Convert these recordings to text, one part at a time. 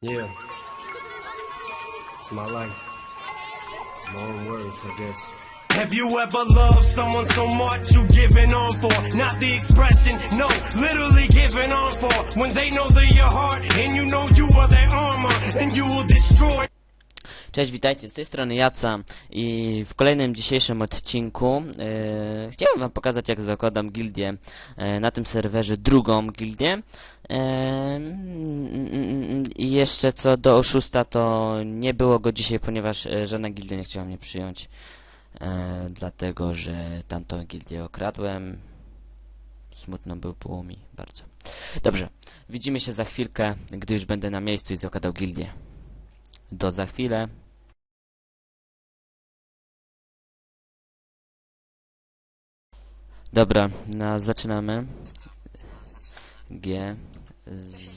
Yeah. It's my life. My own words, I guess. Have you ever loved someone so much you giving on for? Not the expression, no, literally giving on for. When they know they're your heart and you know you are their armor and you will destroy. Cześć, witajcie, z tej strony Jaca i w kolejnym dzisiejszym odcinku e, chciałem wam pokazać jak zakładam gildię e, na tym serwerze, drugą gildię e, i jeszcze co do oszusta to nie było go dzisiaj, ponieważ e, żadna gildia nie chciała mnie przyjąć e, dlatego, że tamtą gildię okradłem smutno był było mi bardzo dobrze, widzimy się za chwilkę, gdy już będę na miejscu i zakładał gildię do za chwilę. Dobra, na, zaczynamy. G.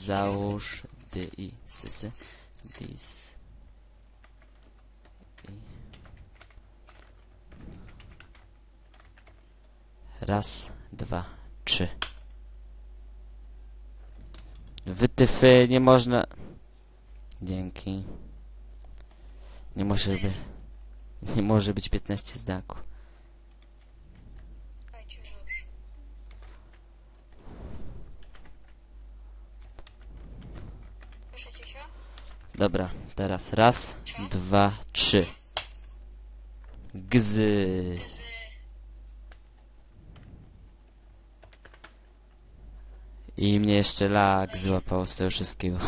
Załóż D i sysy. Dis. I. Raz, dwa, trzy. Wytyfy, nie można. Dzięki. Nie może być. Nie może być 15 znaków. Słyszycie się? Dobra, teraz raz, dwa, trzy. Gzy. I mnie jeszcze lag złapał z tego wszystkiego.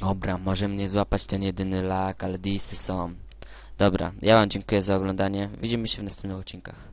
Dobra, może mnie złapać ten jedyny lag, ale disy są. Dobra, ja wam dziękuję za oglądanie. Widzimy się w następnych odcinkach.